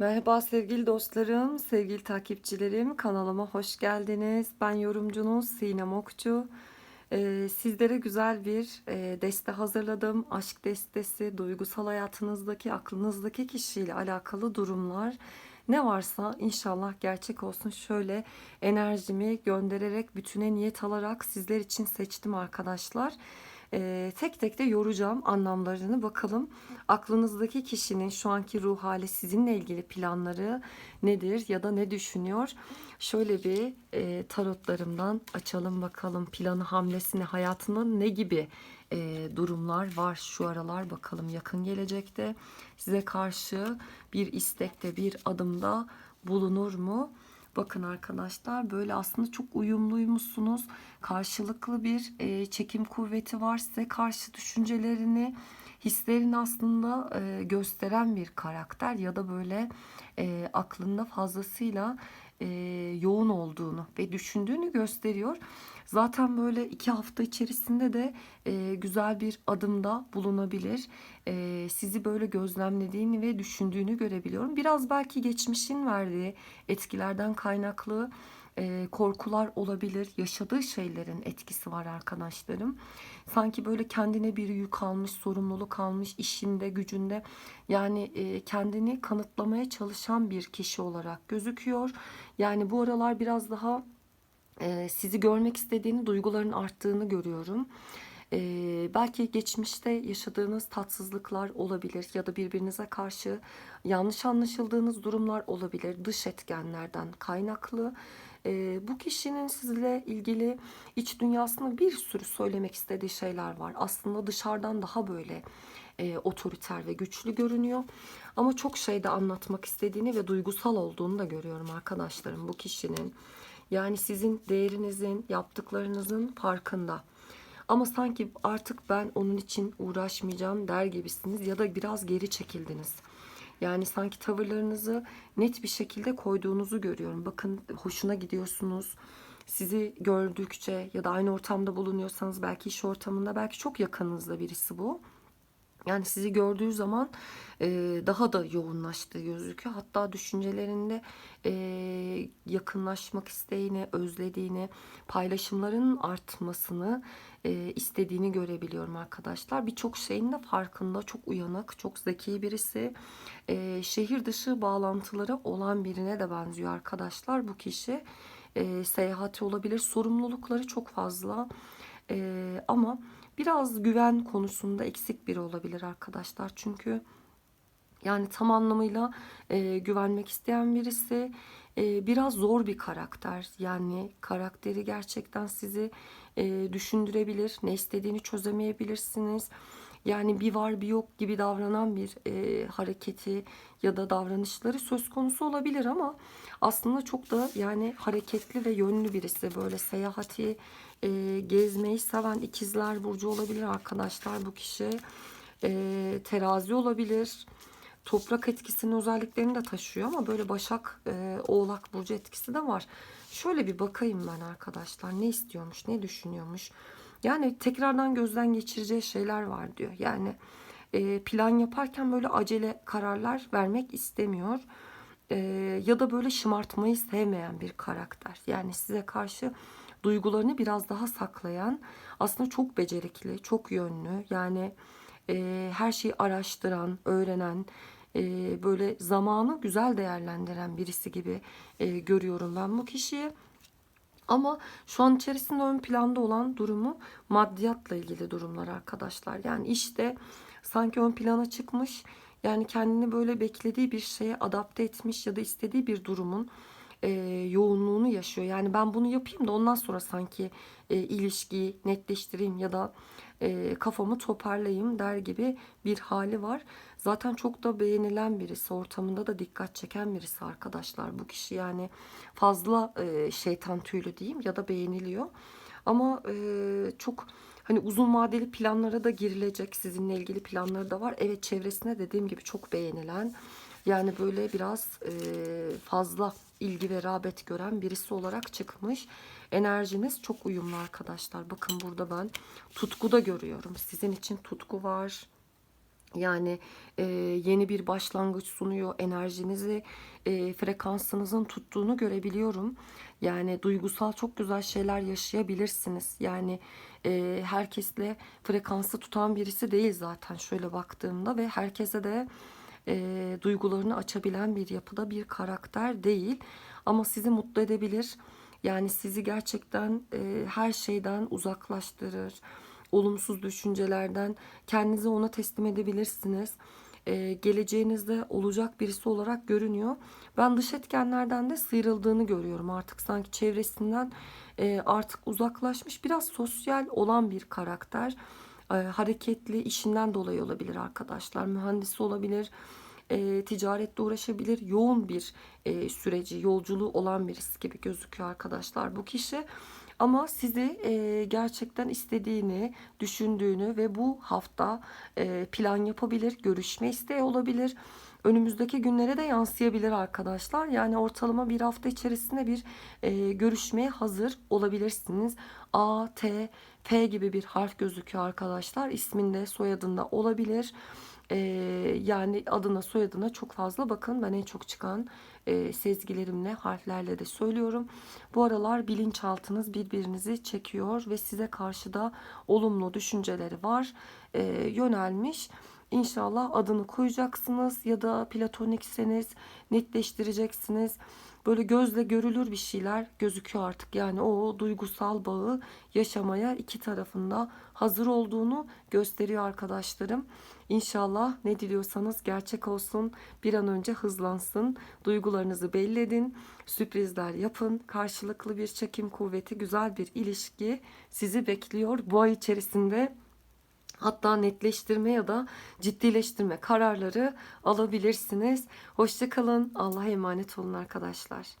Merhaba sevgili dostlarım, sevgili takipçilerim. Kanalıma hoş geldiniz. Ben yorumcunuz Sinem Okçu. Ee, sizlere güzel bir e, deste hazırladım. Aşk destesi, duygusal hayatınızdaki, aklınızdaki kişiyle alakalı durumlar. Ne varsa inşallah gerçek olsun. Şöyle enerjimi göndererek, bütüne niyet alarak sizler için seçtim arkadaşlar. Ee, tek tek de yoracağım anlamlarını bakalım. Aklınızdaki kişinin şu anki ruh hali sizinle ilgili planları nedir ya da ne düşünüyor? Şöyle bir e, tarotlarımdan açalım bakalım planı hamlesini hayatında ne gibi e, durumlar var şu aralar bakalım yakın gelecekte size karşı bir istekte bir adımda bulunur mu? Bakın arkadaşlar böyle aslında çok uyumluymuşsunuz. Karşılıklı bir e, çekim kuvveti var size karşı düşüncelerini, hislerini aslında e, gösteren bir karakter ya da böyle e, aklında fazlasıyla e, yoğun olduğunu ve düşündüğünü gösteriyor. Zaten böyle iki hafta içerisinde de e, güzel bir adımda bulunabilir. E, sizi böyle gözlemlediğini ve düşündüğünü görebiliyorum. Biraz belki geçmişin verdiği etkilerden kaynaklı korkular olabilir. Yaşadığı şeylerin etkisi var arkadaşlarım. Sanki böyle kendine bir yük almış, sorumluluk almış işinde, gücünde. Yani kendini kanıtlamaya çalışan bir kişi olarak gözüküyor. Yani bu aralar biraz daha sizi görmek istediğini, duyguların arttığını görüyorum. Ee, belki geçmişte yaşadığınız tatsızlıklar olabilir ya da birbirinize karşı yanlış anlaşıldığınız durumlar olabilir dış etkenlerden kaynaklı. Ee, bu kişinin sizle ilgili iç dünyasında bir sürü söylemek istediği şeyler var. Aslında dışarıdan daha böyle e, otoriter ve güçlü görünüyor. Ama çok şey de anlatmak istediğini ve duygusal olduğunu da görüyorum arkadaşlarım bu kişinin. Yani sizin değerinizin, yaptıklarınızın farkında. Ama sanki artık ben onun için uğraşmayacağım der gibisiniz ya da biraz geri çekildiniz. Yani sanki tavırlarınızı net bir şekilde koyduğunuzu görüyorum. Bakın hoşuna gidiyorsunuz. Sizi gördükçe ya da aynı ortamda bulunuyorsanız belki iş ortamında belki çok yakınınızda birisi bu. Yani sizi gördüğü zaman e, daha da yoğunlaştığı gözüküyor. Hatta düşüncelerinde e, yakınlaşmak isteğini, özlediğini, paylaşımların artmasını e, istediğini görebiliyorum arkadaşlar. Birçok şeyin de farkında, çok uyanık, çok zeki birisi. E, şehir dışı bağlantıları olan birine de benziyor arkadaşlar bu kişi. E, seyahati olabilir, sorumlulukları çok fazla. E, ama biraz güven konusunda eksik biri olabilir arkadaşlar. Çünkü yani tam anlamıyla e, güvenmek isteyen birisi e, biraz zor bir karakter. Yani karakteri gerçekten sizi e, düşündürebilir. Ne istediğini çözemeyebilirsiniz. Yani bir var bir yok gibi davranan bir e, hareketi ya da davranışları söz konusu olabilir ama aslında çok da yani hareketli ve yönlü birisi. Böyle seyahati, e, gezmeyi seven ikizler burcu olabilir arkadaşlar bu kişi. E, terazi olabilir. Toprak etkisinin özelliklerini de taşıyor ama böyle Başak, e, Oğlak burcu etkisi de var. Şöyle bir bakayım ben arkadaşlar. Ne istiyormuş, ne düşünüyormuş. Yani tekrardan gözden geçireceği şeyler var diyor. Yani e, plan yaparken böyle acele kararlar vermek istemiyor. E, ya da böyle şımartmayı sevmeyen bir karakter. Yani size karşı duygularını biraz daha saklayan, aslında çok becerikli, çok yönlü. Yani e, her şeyi araştıran, öğrenen, e, böyle zamanı güzel değerlendiren birisi gibi e, görüyorum ben bu kişiyi. Ama şu an içerisinde ön planda olan durumu maddiyatla ilgili durumlar arkadaşlar. Yani işte sanki ön plana çıkmış. Yani kendini böyle beklediği bir şeye adapte etmiş ya da istediği bir durumun e, yoğunluğunu yaşıyor. Yani ben bunu yapayım da ondan sonra sanki e, ilişkiyi netleştireyim ya da e, kafamı toparlayayım der gibi bir hali var. Zaten çok da beğenilen birisi, ortamında da dikkat çeken birisi arkadaşlar. Bu kişi yani fazla e, şeytan tüylü diyeyim ya da beğeniliyor. Ama e, çok hani uzun vadeli planlara da girilecek. Sizinle ilgili planları da var. Evet çevresine dediğim gibi çok beğenilen yani böyle biraz e, fazla ilgi ve rağbet gören birisi olarak çıkmış. Enerjiniz çok uyumlu arkadaşlar. Bakın burada ben tutku da görüyorum. Sizin için tutku var. Yani e, yeni bir başlangıç sunuyor. Enerjinizi, e, frekansınızın tuttuğunu görebiliyorum. Yani duygusal çok güzel şeyler yaşayabilirsiniz. Yani e, herkesle frekansı tutan birisi değil zaten şöyle baktığımda ve herkese de e, duygularını açabilen bir yapıda bir karakter değil. Ama sizi mutlu edebilir. Yani sizi gerçekten e, her şeyden uzaklaştırır. Olumsuz düşüncelerden kendinizi ona teslim edebilirsiniz. E, geleceğinizde olacak birisi olarak görünüyor. Ben dış etkenlerden de sıyrıldığını görüyorum. Artık sanki çevresinden e, artık uzaklaşmış, biraz sosyal olan bir karakter. E, hareketli işinden dolayı olabilir arkadaşlar. Mühendisi olabilir e, ticaretle uğraşabilir. Yoğun bir e, süreci, yolculuğu olan birisi gibi gözüküyor arkadaşlar bu kişi. Ama sizi e, gerçekten istediğini, düşündüğünü ve bu hafta e, plan yapabilir, görüşme isteği olabilir. Önümüzdeki günlere de yansıyabilir arkadaşlar. Yani ortalama bir hafta içerisinde bir e, görüşmeye hazır olabilirsiniz. A, T, F gibi bir harf gözüküyor arkadaşlar. İsminde, soyadında olabilir. Ee, yani adına soyadına çok fazla bakın. Ben en çok çıkan e, sezgilerimle, harflerle de söylüyorum. Bu aralar bilinçaltınız birbirinizi çekiyor ve size karşı da olumlu düşünceleri var. e, yönelmiş. İnşallah adını koyacaksınız ya da platonikseniz netleştireceksiniz. Böyle gözle görülür bir şeyler gözüküyor artık. Yani o duygusal bağı yaşamaya iki tarafında hazır olduğunu gösteriyor arkadaşlarım. İnşallah ne diliyorsanız gerçek olsun. Bir an önce hızlansın. Duygularınızı belli edin. Sürprizler yapın. Karşılıklı bir çekim kuvveti, güzel bir ilişki sizi bekliyor. Bu ay içerisinde Hatta netleştirme ya da ciddileştirme kararları alabilirsiniz. Hoşçakalın. Allah'a emanet olun arkadaşlar.